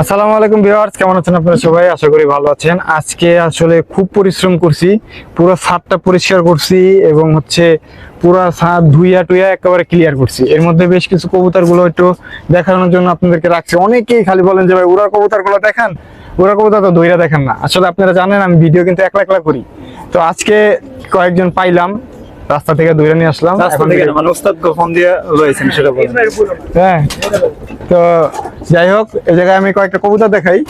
আসসালামু আলাইকুম ভিউয়ার্স, কেমন আছেন আপনারা সবাই? আশা করি ভালো আছেন। আজকে আসলে খুব পরিশ্রম করছি, পুরো ছাদটা পরিষ্কার করছি এবং হচ্ছে পুরো ছাদ ধুইয়া টুইয়া একেবারে ক্লিয়ার করছি। এর মধ্যে বেশ কিছু কবুতরগুলো একটু দেখানোর জন্য আপনাদেরকে রাখছি। অনেকেই খালি বলেন যে, ভাই, উড়ার কবুতরগুলো দেখান? উড়ার কবুতর তো ধইরা দেখেন না। আসলে আপনারা জানেন, আমি ভিডিও কিন্তু একলা একলা করি। তো আজকে কয়েকজন পাইলাম রাস্তা থেকে দূরে নিয়ে আসলাম। রাস্তা থেকে থেকে- মানে ওস্তাদ ফোন দিয়ে লয়েছেন সেটা বলেন। হ্যাঁ তো যাই হোক এই জায়গায় আমি কয়েকটা কবুতর দেখাই।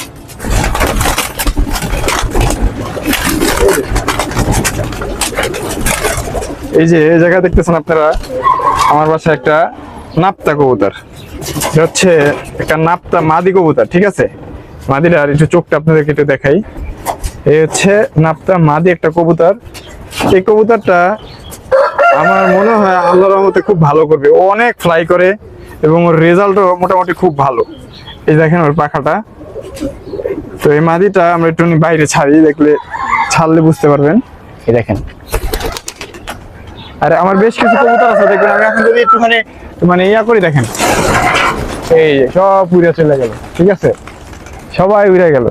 এই যে এই জায়গায় দেখতেছেন আপনারা আমার বাসায় একটা নাপ্তা কবুতর। হচ্ছে একটা নাপ্তা মাদি কবুতর ঠিক আছে? মাদিটা আর একটু চোখটা আপনাদেরকে একটু দেখাই। এই হচ্ছে নাপ্তা মাদি একটা কবুতর। এই কবুতরটা আমার মনে হয় আল্লাহর রহমতে খুব ভালো করবে। ও অনেক ফ্লাই করে এবং ওর রেজাল্টও মোটামুটি খুব ভালো। এই দেখেন ওর পাখাটা। তো এই মাদিটা আমরা একটু বাইরে ছাড়ি দেখলে ছাড়লে বুঝতে পারবেন। এই দেখেন। আরে আমার বেশ কিছু কবুতর আছে দেখবেন আমি এখন যদি একটুখানি মানে ইয়া করি দেখেন। এই সব উড়ে চলে গেল ঠিক আছে? সবাই উড়ে গেল।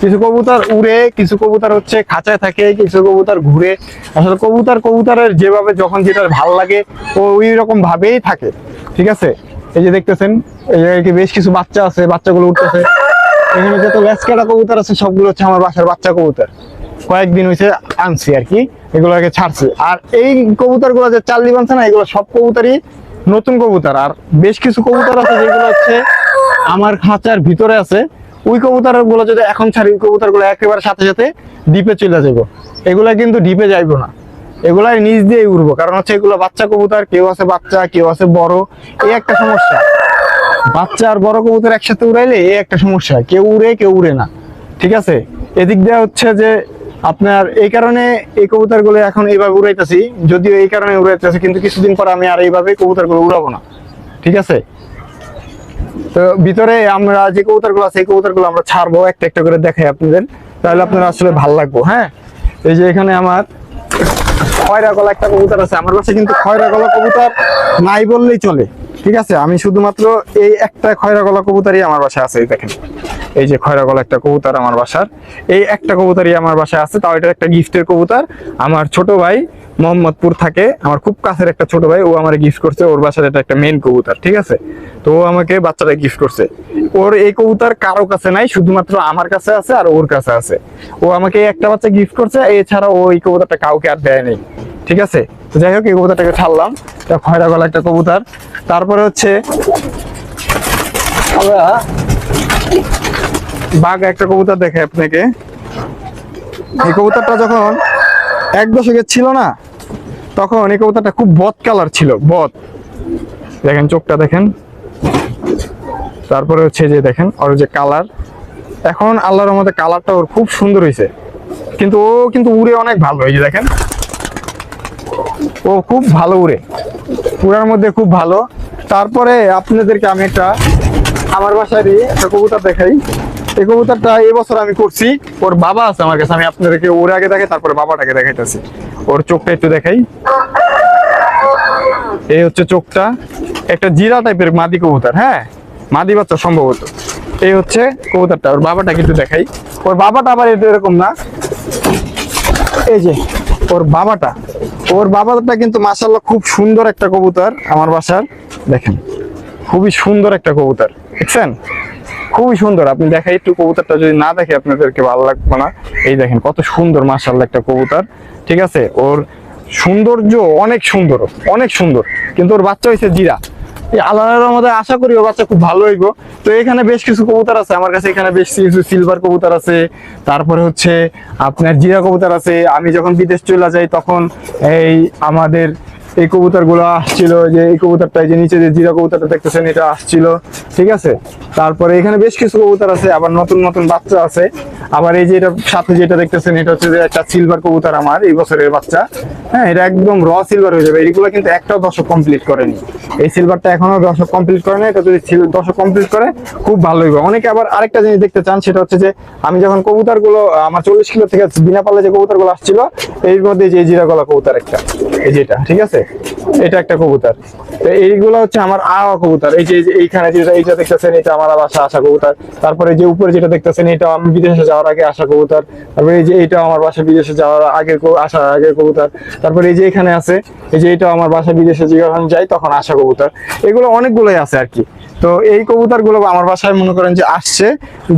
কিছু কবুতর উড়ে, কিছু কবুতর হচ্ছে খাঁচায় থাকে, কিছু কবুতর ঘুরে। আসলে কবুতর কবুতরের যেভাবে যখন যেটা ভালো লাগে ওই রকম ভাবেই থাকে, ঠিক আছে? এই যে দেখতেছেন, এই জায়গায় বেশ কিছু বাচ্চা আছে, বাচ্চাগুলো উঠতেছে। এখানে যত ল্যাসকাটা কবুতর আছে, সবগুলো হচ্ছে আমার বাসার বাচ্চা কবুতর। কয়েকদিন হয়েছে আনছি আর কি, এগুলোকে ছাড়ছি। আর এই কবুতরগুলো যে চাল্লি বানছে না, এগুলো সব কবুতরই নতুন কবুতর। আর বেশ কিছু কবুতর আছে, যেগুলো হচ্ছে আমার খাঁচার ভিতরে আছে। ওই কবুতরগুলো যদি এখন ছাড়ি, ওই কবুতরগুলো একেবারে সাথে সাথে ডিপে চলে যাব এগুলা কিন্তু ডিপে যাইবো না। এগুলাই নিচ দিয়ে উড়বো। কারণ হচ্ছে এগুলো বাচ্চা কবুতর, কেউ আছে বাচ্চা, কেউ আছে বড়, এই একটা সমস্যা। বাচ্চা আর বড় কবুতর একসাথে উড়াইলে এই একটা সমস্যা। কেউ উড়ে কেউ উড়ে না। ঠিক আছে? এদিক দিয়ে হচ্ছে যে আপনার এই কারণে এই কবুতরগুলো এখন এইভাবে উড়াইতেছি। যদিও এই কারণে উড়াইতেছি, কিন্তু কিছুদিন পর আমি আর এইভাবে কবুতরগুলো উড়াবো না। ঠিক আছে? তো ভিতরে আমরা যে কবুতরগুলো আছে, এই কবুতরগুলো আমরা ছাড়বো, একটা একটা করে দেখাই আপনাদের। তাহলে আপনারা আসলে ভালো লাগবো হ্যাঁ? এই যে এখানে আমার খয়রা গলা একটা কবুতর আছে। আমার কাছে কিন্তু খয়রা গলা কবুতর নাই বললেই চলে। ঠিক আছে? আমি শুধুমাত্র এই একটা খয়রা গলা কবুতরই আমার বাসায় আছে দেখেন। এই যে খয়রা গলা একটা কবুতর আমার বাসার। এই একটা কবুতরই আমার বাসায় আছে। তাও এটা একটা গিফটের কবুতর। আমার ছোট ভাই মোহাম্মদপুর থাকে। আমার খুব কাছের একটা ছোট ভাই, ও আমার গিফট করছে। ওর বাসার এটা একটা মেন কবুতর, ঠিক আছে? তো ও আমাকে বাচ্চাটা গিফট করছে। ওর এই কবুতর কারও কাছে নাই, শুধুমাত্র আমার কাছে আছে আর ওর কাছে আছে। ও আমাকে একটা বাচ্চা গিফট করছে এছাড়া ও এই কবুতরটা কাউকে আর দেয়নি, ঠিক আছে? তো যাই হোক, এই কবুতরটাকে ছাড়লাম খয়রা গলা একটা কবুতর। তারপরে হচ্ছে আমরা বাঘ একটা কবুতর দেখে আপনাকে। এই কবুতরটা যখন এক দশকের ছিল না, তখন এই কবুতরটা খুব বদ কালার ছিল, বদ। দেখেন, চোখটা দেখেন। তারপরে হচ্ছে যে দেখেন, ওর যে কালার এখন আল্লাহর মধ্যে কালারটা ওর খুব সুন্দর হয়েছে কিন্তু ও কিন্তু উড়ে অনেক ভালো যে দেখেন। ও খুব ভালো উড়ে। উড়ার মধ্যে খুব ভালো। তারপরে আপনাদেরকে আমি একটা, আমার বাসারই একটা কবুতর দেখাই। এই কবুতরটা এই বছর আমি করছি। ওর বাবা আছে আমার কাছে, আমি আপনাদেরকে ওর আগে দেখাই, তারপরে বাবাটাকে দেখাইতেছি। ওর চোখটা একটু দেখাই। এই হচ্ছে চোখটা। একটা জিরা টাইপের মাদি কবুতর হ্যাঁ? মাদি বাচ্চা সম্ভবত। এই হচ্ছে কবুতরটা, ওর বাবাটা কিন্তু দেখাই। ওর বাবাটা আবার এটা এরকম না। এই যে, ওর বাবাটা। ওর বাবাটা কিন্তু মাসাল্লাহ খুব সুন্দর একটা কবুতর আমার বাসার। দেখেন, খুবই সুন্দর একটা কবুতর। দেখছেন? খুবই সুন্দর। আপনি দেখাই একটু কবুতরটা, যদি না দেখে আপনাদেরকে ভালো লাগবে না। এই দেখেন, কত সুন্দর মাসাল্লাহ একটা কবুতর। ঠিক আছে? ওর সৌন্দর্য অনেক সুন্দর অনেক সুন্দর। কিন্তু ওর বাচ্চা হয়েছে জিরা। মধ্যে আশা বাচ্চা খুব ভালো তো এখানে বেশ কিছু আছে। আমার কাছে এখানে বেশ কিছু সিলভার আছে। তারপরে হচ্ছে আপনার জিরা কবুতর আছে। আমি যখন বিদেশ চলে যাই, তখন এই আমাদের এই কবুতরগুলো আসছিল যে, এই কবুতরটা যে নিচে যে জিরা কবুতরটা দেখতেছেন, এটা আসছিল। ঠিক আছে? তারপরে এখানে বেশ কিছু কবুতর আছে। আবার নতুন নতুন বাচ্চা আছে। আবার এই যে এটা সাথে যেটা দেখতেছেন, এটা হচ্ছে যে একটা সিলভার কবুতর আমার, এই বছরের বাচ্চা। হ্যাঁ এটা একদম র সিলভার হয়ে যাবে। এইগুলো কিন্তু একটাও দশক কমপ্লিট করেনি। এই সিলভারটা এখনও দশক কমপ্লিট করে না এটা যদি দশক কমপ্লিট করে, খুব ভালো হইবে। অনেকে আবার আরেকটা জিনিস দেখতে চান, সেটা হচ্ছে যে আমি যখন কবুতরগুলো আমার চল্লিশ কিলো থেকে বিনা পাল্লে যে কবুতরগুলো আসছিল, এর মধ্যে যে জিরা গলা কবুতর একটা, এই যেটা, ঠিক আছে? এটা একটা কবুতর। তো এইগুলো হচ্ছে আমার আওয়া কবুতর। এই যে এই যে এইখানে যেটা, এইটা দেখতেছেন, এটা আমার বাসা আসা কবুতর। তারপরে যে উপরে যেটা দেখতেছেন এটা আমি বিদেশে যাওয়ার আগে আসা কবুতর, তারপরে এই যে এইটা আমার বাসা বিদেশে যাওয়ার আগে আসার আগে কবুতর, তারপরে এই যে এখানে আছে এই যে এটা আমার বাসা বিদেশে যখন যাই তখন আসা কবুতর। এগুলো অনেকগুলোই আছে আর কি। তো এই কবুতরগুলো আমার বাসায় মনে করেন যে আসছে।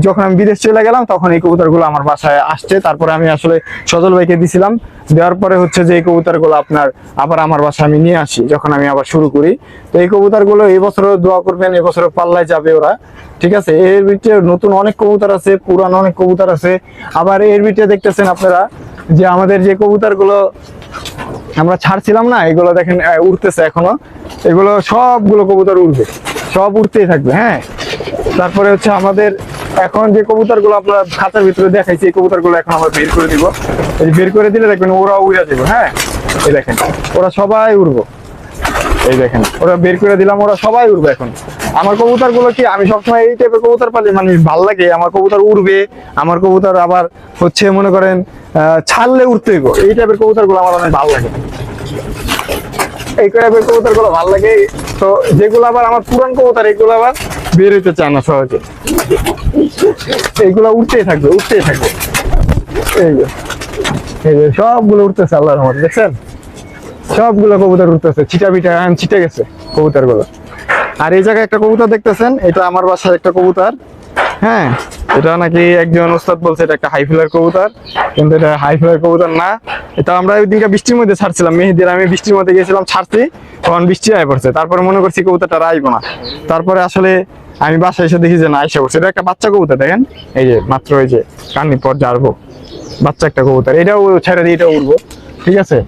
যখন আমি বিদেশ চলে গেলাম তখন এই কবুতরগুলো আমার বাসায় আসছে। তারপরে আমি আসলে সজল ভাইকে দিছিলাম। দেওয়ার পরে হচ্ছে যে এই কবুতরগুলো আপনার আবার আমার বাসায় আমি নিয়ে আসি, যখন আমি আবার শুরু করি। তো এই কবুতরগুলো এই বছরও দোয়া করবেন, এই বছরও পাল্লায় যাবে ওরা। ঠিক আছে? এর ভিতরে নতুন অনেক কবুতর আছে, পুরানো অনেক কবুতর আছে। আবার এর ভিতরে দেখতেছেন আপনারা যে আমাদের যে কবুতরগুলো আমরা ছাড়ছিলাম না, এগুলো দেখেন উড়তেছে এখনও। এগুলো সবগুলো কবুতর উড়বে, সব উড়তেই থাকবে হ্যাঁ? তারপরে হচ্ছে আমাদের এখন যে কবুতরগুলো আপনার খাতার ভিতরে দেখাইছি, এই কবুতরগুলো এখন আমরা বের করে দিব। এই বের করে দিলে দেখবেন ওরা উড়ে যাবে হ্যাঁ? এই দেখেন, ওরা সবাই উড়বো। এই দেখেন, ওরা বের করে দিলাম, ওরা সবাই উড়বে এখন। আমার কবুতরগুলো কি, আমি সবসময় এই টাইপের কবুতর পালি? মানে ভালো লাগে? আমার কবুতর উড়বে, আমার কবুতর আবার হচ্ছে মনে করেন ছাড়লে উঠতে গো এই টাইপের কবুতরগুলো আমার অনেক ভালো লাগে। এই টাইপের কবুতরগুলো ভালো লাগে। তো যেগুলো আবার আমার পুরান কবুতর, এগুলো আবার বের হইতে চায় না সহজে। এইগুলো উঠতেই থাকবে উঠতেই থাকবে। এই যে এই যে সবগুলো উঠতেছে আল্লাহর রহমতে, দেখছেন? সবগুলো কবুতর উঠতেছে ছিটা পিটা এখন ছিটে গেছে কবুতরগুলো আর এই জায়গায় একটা কবুতর দেখতেছেন? এটা আমার বাসার একটা কবুতর। হ্যাঁ এটা নাকি একজন ওস্তাদ বলছে এটা একটা হাই ফ্লার কবুতর, কিন্তু এটা হাই ফ্লার কবুতর না। এটা আমরা ওই দিনকে বৃষ্টির মধ্যে ছাড়ছিলাম, মেহেদির। আমি বৃষ্টির মধ্যে গেছিলাম ছাড়ছি, তখন বৃষ্টি আয় পড়ছে। তারপরে মনে করছি কবুতরটা আইবো না। তারপরে আসলে আমি বাসায় এসে দেখি যে না, আইসা পড়ছে। এটা একটা বাচ্চা কবুতর, দেখেন। এই যে, মাত্র এই যে কান্নি পর জারবো। বাচ্চা একটা কবুতর। এটাও ছেড়ে দিয়ে এটা উঠবো ঠিক আছে?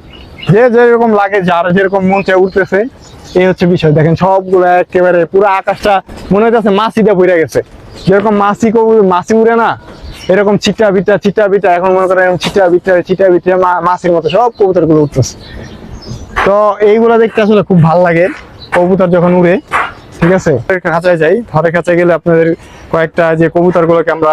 যে যেরকম লাগে, যার যেরকম মন চায় উঠতেছে এই হচ্ছে বিষয়। দেখেন সবগুলো একেবারে পুরো আকাশটা মনে হচ্ছে মাছিটা পড়ে গেছে। যেরকম মাছি মাছি উড়ে না, এরকম ছিটা বিটা ছিটা বিটা এখন মনে করেন ছিটা বিটা ছিটা বিটা মাছির মতো সব কবুতরগুলো উঠতেছে তো এইগুলো দেখতে আসলে খুব ভালো লাগে, কবুতর যখন উড়ে, ঠিক আছে? খাঁচায় যাই ঘরে খাঁচায় গেলে আপনাদের কয়েকটা যে কবুতর গুলোকে আমরা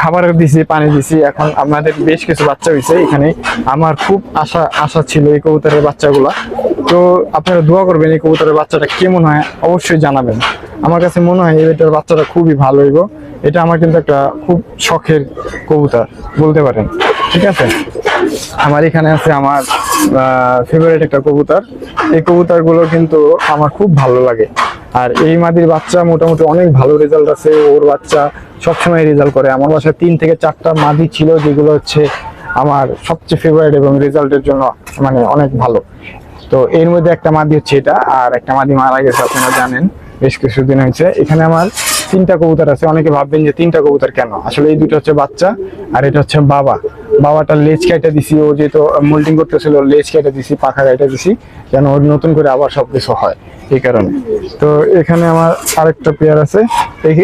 খাবার দিছি, পানি দিছি, এখন আমাদের বেশ কিছু বাচ্চা হয়েছে এখানে। আমার খুব আশা আশা ছিল এই কবুতরের বাচ্চাগুলা। তো আপনারা দোয়া করবেন এই কবুতরের বাচ্চাটা কেমন হয় অবশ্যই জানাবেন। আমার কাছে মনে হয় এটার বাচ্চাটা খুবই ভালো হইব। এটা আমার কিন্তু একটা খুব শখের কবুতর, বলতে পারেন। ঠিক আছে? আমার এখানে আছে আমার ফেভারিট একটা কবুতর। এই কবুতরগুলো কিন্তু আমার খুব ভালো লাগে। আর এই মাদির বাচ্চা মোটামুটি অনেক ভালো রেজাল্ট আছে। ওর বাচ্চা সবসময় রেজাল্ট করে। আমার বাসায় তিন থেকে চারটা মাদি ছিল, যেগুলো হচ্ছে আমার সবচেয়ে ফেভারিট এবং রেজাল্টের জন্য মানে অনেক ভালো। তো এর মধ্যে একটা মাদি হচ্ছে এটা, আর একটা মাদি মারা গেছে, আপনারা জানেন, বেশ কিছুদিন হয়েছে। এখানে আমার তিনটা কবুতর আছে, অনেকে ভাববেন যে তিনটা কবুতর কেন? আসলে এই দুটো হচ্ছে বাচ্চা, আর এটা হচ্ছে বাবা। বাবাটা লেজ কেটে দিছি, ও যেহেতু মোল্ডিং করতেছিল লেজ কেটে দিছি, পাখা কেটে দিছি, যেন ওর নতুন করে আবার সব কিছু হয়, এই কারণে। তো এখানে আমার আরেকটা পেয়ার আছে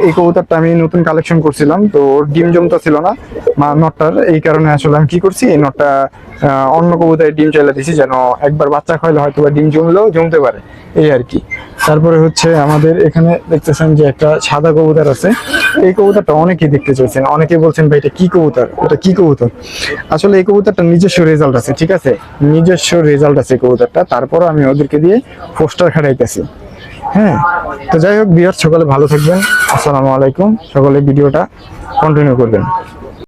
এই কবুতরটা আমি নতুন কালেকশন করছিলাম, তো ডিম জমতা ছিল না। মা নটটার, এই কারণে আসলে আমি কি করছি, এই নটটা অন্য কবুতরের ডিম চাইলে দিছি যেন একবার বাচ্চা খাইলে হয়তো বা ডিম জমলেও জমতে পারে, এই আর কি। তারপরে হচ্ছে আমাদের এখানে দেখতেছেন যে একটা সাদা কবুতর আছে। এই কবুতরটা অনেকেই দেখতে চাইছেন, অনেকেই বলছেন, ভাই, এটা কি কবুতর? এটা কি কবুতর? আসলে এই কবুতরটা নিজস্ব রেজাল্ট আছে, ঠিক আছে? নিজস্ব রেজাল্ট আছে কবুতরটা, তারপরও আমি ওদেরকে দিয়ে পোস্টার খাটাইতেছি। হ্যাঁ তো যাই হোক বিয়ার সকালে ভালো থাকবেন। আসসালামু আলাইকুম। সকলে ভিডিওটা কন্টিনিউ করবেন।